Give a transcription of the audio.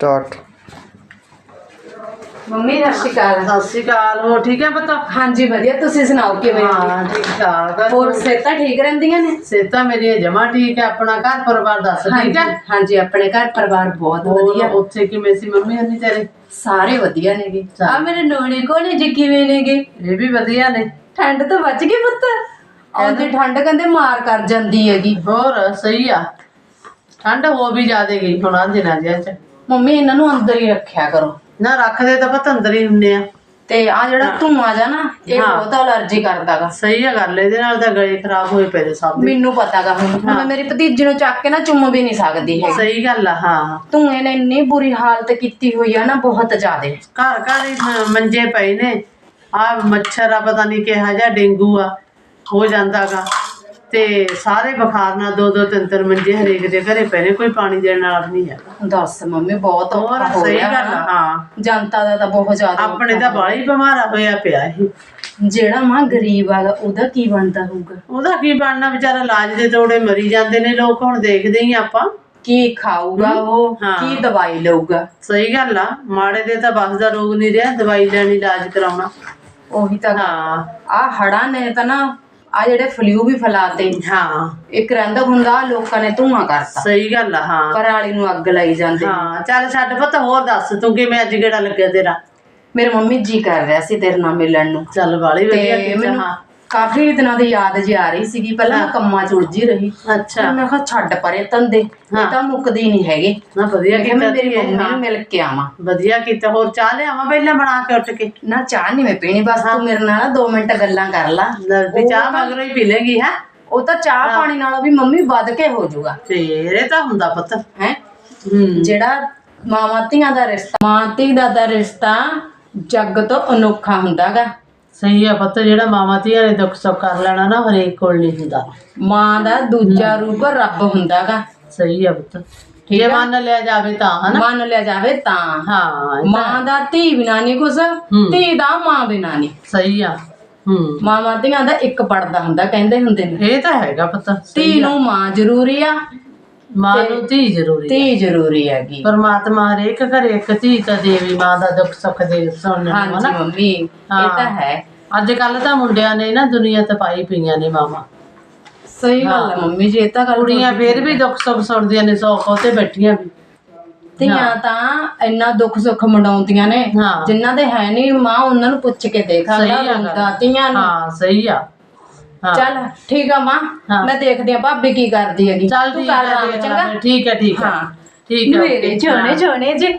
Start. Mummy ਸਤਿ ਸ਼੍ਰੀ ਅਕਾਲ। ਸਤਿ ਸ਼੍ਰੀ ਅਕਾਲ ਹੋ ਠੀਕ ਹੈ ਪਤਾ? ਹਾਂਜੀ ਵਧੀਆ। ਤੁਸੀਂ ਸੁਣਾਓ ਕਿਵੇਂ? ਹੋ? ਹਾਂ ਠੀਕ ਠਾਕ ਹੋਰ ਸਿਹਤਾਂ ਠੀਕ ਰਹਿੰਦੀਆਂ ਨੇ? ਸੇਤਾ ਮੇਰੀ ਜਮਾ ਠੀਕ ਹੈ ਆਪਣਾ ਘਰ ਪਰਿਵਾਰ ਦੱਸ ਠੀਕ ਹੈ? ਹਾਂਜੀ ਆਪਣੇ ਘਰ ਪਰਿਵਾਰ ਬਹੁਤ ਹੋਰ ਵਧੀਆ। ਉੱਥੇ ਕਿਵੇਂ ਸੀ ਮੰਮੀ ਹੰਨੀ ਤੇਰੇ? ਸਾਰੇ ਵਧੀਆ ਨੇਗੇ। ਆ ਮੇਰੇ ਨੋਣੇ ਕੋਲੇ ਜੀ ਕਿਵੇਂ ਨੇਗੇ ਇਹ ਵੀ ਵਧੀਆ ਨੇ। ਠੰਡ ਤੋਂ ਬਚ ਗਏ ਪੁੱਤ। ਆਉਂਦੀ ਠੰਡ ਕਹਿੰਦੇ ਮਾਰ ਕਰ ਜਾਂਦੀ ਹੈਗੀ। ਹੋਰ ਸਹੀ ਆ। ਠੰਡ ਹੋ ਵੀ ਜਾਦੇ ਗਈ ਹੁਣ ਆ ਦਿਨਾਂ ਜਿਹਾ ਚ। ਮੰਮੀ ਇਹਨਾਂ ਨੂੰ ਅੰਦਰ ਹੀ ਰੱਖਿਆ ਕਰੋ। ਨਾ ਰੱਖਦੇ ਤਾਂ ਪਤਾ ਅੰਦਰ ਹੀ ਹੁੰਦੇ ਆ। ਤੇ ਆ ਜਿਹੜਾ ਧੂਆਂ ਜਾ ਨਾ ਇਹ ਹਾਂ। ਬਹੁਤ ਅਲਰਜੀ ਕਰਦਾਗਾ। ਸਹੀ ਆ ਗੱਲ ਇਹਦੇ ਨਾਲ ਤਾਂ ਗਲੇ ਖਰਾਬ ਹੋਏ ਪਏ ਨੇ ਸਭ ਦੇ। ਮੈਨੂੰ ਪਤਾਗਾ ਹੁਣ ਹੁਣ ਮੈਂ ਮੇਰੀ ਭਤੀਜੀ ਨੂੰ ਚੱਕ ਕੇ ਨਾ ਚੁੰਮ ਵੀ ਨਹੀਂ ਸਕਦੀ ਹੈ ਸਹੀ ਗੱਲ ਆ ਹਾਂ। ਧੂਏ ਨੇ ਇੰਨੀ ਬੁਰੀ ਹਾਲਤ ਕੀਤੀ ਹੋਈ ਆ ਨਾ ਬਹੁਤ ਜ਼ਿਆਦੇ। ਘਰ ਘਰ ਹੀ ਮ- ਮੰਜੇ ਪਏ ਨੇ। ਆ ਮੱਛਰ ਆ ਪਤਾ ਨਹੀਂ ਕਿਹਾ ਜਾਂ ਡੇਂਗੂ ਆ ਹੋ ਜਾਂਦਾਗਾ। ਤੇ ਸਾਰੇ ਬੁਖਾਰ ਨਾਲ ਦੋ ਦੋ ਤਿੰਨ ਤਿੰਨ ਮੰਜੇ ਹਰੇਕ ਦੇ ਘਰੇ ਪਏ ਨੇ ਕੋਈ ਪਾਣੀ ਦੇਣ ਵਾਲਾ ਨਹੀਂ ਹੈਗਾ। ਦੱਸ ਮੰਮੀ ਬਹੁਤ ਹੋਰ ਔਖਾ ਹੋ ਸਹੀ ਰਿਹਾ ਗੱਲ ਆ, ਹਾਂ ਜਨਤਾ ਦਾ ਤਾਂ ਬਹੁਤ ਜ਼ਿਆਦਾ ਆਪਣੇ ਤਾਂ ਬਾਲੀ ਬਿਮਾਰਾ ਹੋਇਆ ਪਿਆ ਇਹ। ਜਿਹੜਾ ਮਾਂ ਗਰੀਬ ਆਗਾ ਉਹਦਾ ਕੀ ਬਣਦਾ ਹੋਊਗਾ? ਉਹਦਾ ਕੀ ਬਣਨਾ ਵਿਚਾਰਾ ਇਲਾਜ ਦੇ ਤੋੜੇ ਮਰੀ ਜਾਂਦੇ ਨੇ ਲੋਕ ਹੁਣ ਦੇਖਦੇ ਹੀ ਆਪਾਂ। ਕੀ ਖਾਊਗਾ ਉਹ ਹਾਂ। ਕੀ ਦਵਾਈ ਲਊਗਾ? ਸਹੀ ਗੱਲ ਆ ਮਾੜੇ ਦੇ ਤਾਂ ਬਸ ਦਾ ਰੋਗ ਨਹੀਂ ਰਿਹਾ ਦਵਾਈ ਲੈਣੀ ਇਲਾਜ ਕਰਾਉਣਾ। ਉਹੀ ਤਾਂ ਹਾਂ। ਆ ਹੜਾਂ ਨੇ ਤਾਂ ਨਾ ਆ ਜਿਹੜੇ ਫਲੂ ਵੀ ਫੈਲਾਤੇ ਹਾਂ। ਇੱਕ ਰਹਿੰਦਾ ਹੁੰਦਾ ਲੋਕਾਂ ਨੇ ਧੂਆਂ ਕਰਤਾ। ਸਹੀ ਗੱਲ ਆ ਹਾਂ। ਪਰਾਲੀ ਨੂੰ ਅੱਗ ਲਾਈ ਜਾਂਦੇ ਹਾਂ ਚੱਲ ਛੱਡ ਪਤਾ ਹੋਰ ਦੱਸ ਤੂੰ ਕਿਵੇਂ ਅੱਜ ਗੇੜਾ ਲੱਗਿਆ ਤੇਰਾ? ਮੇਰੇ ਮੰਮੀ ਜੀ ਕਰ ਰਿਹਾ ਸੀ ਤੇਰੇ ਨਾਲ ਮਿਲਣ ਨੂੰ। ਚੱਲ ਵਾਲੀ ਵਧੀਆ ਤੇ ਮੈਨੂੰ ਕਾਫੀ ਦਿਨਾਂ ਦੀ ਯਾਦ ਜੀ ਆ ਰਹੀ ਸੀਗੀ ਪਹਿਲਾਂ ਮੈਂ ਕੰਮਾਂ ਚ ਉਲਝੀ ਰਹੀ। ਅੱਛਾ। ਫਿਰ ਮੈਂ ਕਿਹਾ ਛੱਡ ਪਰੇ ਤੰਦੇ ਇਹ ਹਾਂ। ਤਾਂ ਮੁੱਕਦੇ ਹੀ ਨਹੀਂ ਹੈਗੇ। ਨਾ ਵਧੀਆ ਮੈਂ ਕਿਹਾ ਕੀਤਾ ਮੈਂ ਮੇਰੀ ਧੀਏ, ਮੰਮੀ ਹਾਂ। ਨੂੰ ਮਿਲ ਕੇ ਆਵਾਂ। ਵਧੀਆ ਕੀਤਾ ਹੋਰ ਚਾਹ ਲਿਆਵਾਂ ਪਹਿਲਾਂ ਬਣਾ ਕੇ ਉੱਠ ਕੇ? ਨਾ ਚਾਹ ਨਹੀਂ ਮੈਂ ਪੀਣੀ ਬਸ ਤੂੰ ਮੇਰੇ ਨਾਲ 2 ਮਿੰਟ ਗੱਲਾਂ ਕਰ ਲਾ। ਲੈ ਵੀ ਚਾਹ ਮਗਰੋਂ ਹੀ ਪੀ ਲੇਗੀ ਹੈ? ਉਹ ਤਾਂ ਚਾਹ ਪਾਣੀ ਨਾਲੋਂ ਵੀ ਮੰਮੀ ਵੱਧ ਕੇ ਹੋ ਜਾਊਗਾ। ਇਹ ਤਾਂ ਹੁੰਦਾ ਪੁੱਤ। ਹੈ? ਹੂੰ। ਜਿਹੜਾ ਮਾਵਾਂ ਧੀਆਂ ਦਾ ਰਿਸ਼ਤਾ ਮਾਂ ਧੀ ਦਾ ਤਾਂ ਰਿਸ਼ਤਾ ਜੱਗ ਤੋਂ ਅਨੋਖਾ ਹੁੰਦਾਗਾ। ਸਹੀ ਆ ਪੁੱਤ ਜਿਹੜਾ ਮਾਵਾਂ ਧੀਆਂ ਨੇ ਦੁੱਖ ਸੁੱਖ ਕਰ ਲੈਣਾ ਨਾ ਹਰੇਕ ਕੋਲ ਨਹੀਂ ਹੁੰਦਾ। ਮਾਂ ਦਾ ਦੂਜਾ ਰੂਪ ਰੱਬ ਹੁੰਦਾਗਾ। ਸਹੀ ਆ ਪੁੱਤ। ਜੇ ਮੰਨ ਲਿਆ ਜਾਵੇ ਤਾਂ ਹਨਾ? ਮੰਨ ਲਿਆ ਜਾਵੇ ਤਾਂ। ਹਾਂ ਮਾਂ ਦਾ ਧੀ ਬਿਨਾ ਨਹੀਂ ਕੁਛ ਧੀ ਦਾ ਮਾਂ ਬਿਨਾ ਨਹੀਂ ਸਹੀ ਆ ਹੂੰ ਮਾਵਾਂ ਧੀਆਂ ਦਾ ਇੱਕ ਪੜਦਾ ਹੁੰਦਾ ਕਹਿੰਦੇ ਹੁੰਦੇ ਨੇ। ਇਹ ਤਾਂ ਹੈਗਾ ਪੁੱਤ ਧੀ ਨੂੰ ਮਾਂ ਜ਼ਰੂਰੀ ਆ ਮਾਂ ਨੂੰ ਧੀ ਜ਼ਰੂਰੀ ਆ। ਧੀ ਜ਼ਰੂਰੀ ਹੈਗੀ। ਪਰਮਾਤਮਾ ਹਰੇਕ ਘਰੇ ਇੱਕ ਧੀ ਤਾਂ ਦੇਵੀ ਮਾਂ ਦਾ ਦੁੱਖ ਸੁੱਖ ਦੇ ਸੁਣਨ ਨੂੰ ਹਾਂਜੀ ਹਨਾ? ਮੰਮੀ ਇਹ ਹਾਂ। ਤਾਂ ਹੈ। ਅੱਜ ਕੱਲ ਤਾਂ ਮੁੰਡਿਆਂ ਨੇ ਨਾ ਦੁਨੀਆ ਤੇ ਪਾਈ ਪਈਆਂ ਨੇ ਮਾਵਾਂ। ਸਹੀ ਗੱਲ ਹੈ। ਮੰਮੀ ਜੀ ਇਹ ਤਾਂ ਗੱਲ ਕੁੜੀਆਂ ਫੇਰ ਵੀ ਦੁੱਖ ਸੁੱਖ ਸੁਣਦੀਆਂ ਨੇ ਸੌ ਤੇ ਬੈਠੀਆਂ ਵੀ। ਧੀਆਂ ਤਾਂ ਇੰਨਾ ਦੁੱਖ ਸੁੱਖ ਮਨਾਉਂਦੀਆਂ ਨੇ ਹਾਂ। ਜਿਨ੍ਹਾਂ ਦੇ ਹੈ ਨਹੀਂ ਮਾਂ ਉਹਨਾਂ ਨੂੰ ਪੁੱਛ ਕੇ ਦੇਖ ਸਹੀ ਅਗਲਾ ਆ ਗੱਲ। ਰੋਂਦਾ ਧੀਆਂ ਨੂੰ। ਹਾਂ ਸਹੀ ਆ। ਹਾਂ। ਚੱਲ ਠੀਕ ਆ ਮਾਂ ਹਾਂ। ਮੈਂ ਦੇਖਦੀ ਆ ਭਾਬੀ ਕੀ ਕਰਦੀ ਹੈਗੀ। ਚੱਲ ਤੂੰ ਠੀਕ ਕਰ ਦੇਖ ਚੰਗਾ। ਠੀਕ ਹੈ ਠੀਕ ਹੈ ਹਾਂ। ਠੀਕ ਹੈ ਮੇਰੇ ਛੋਣੇ ਜੇ।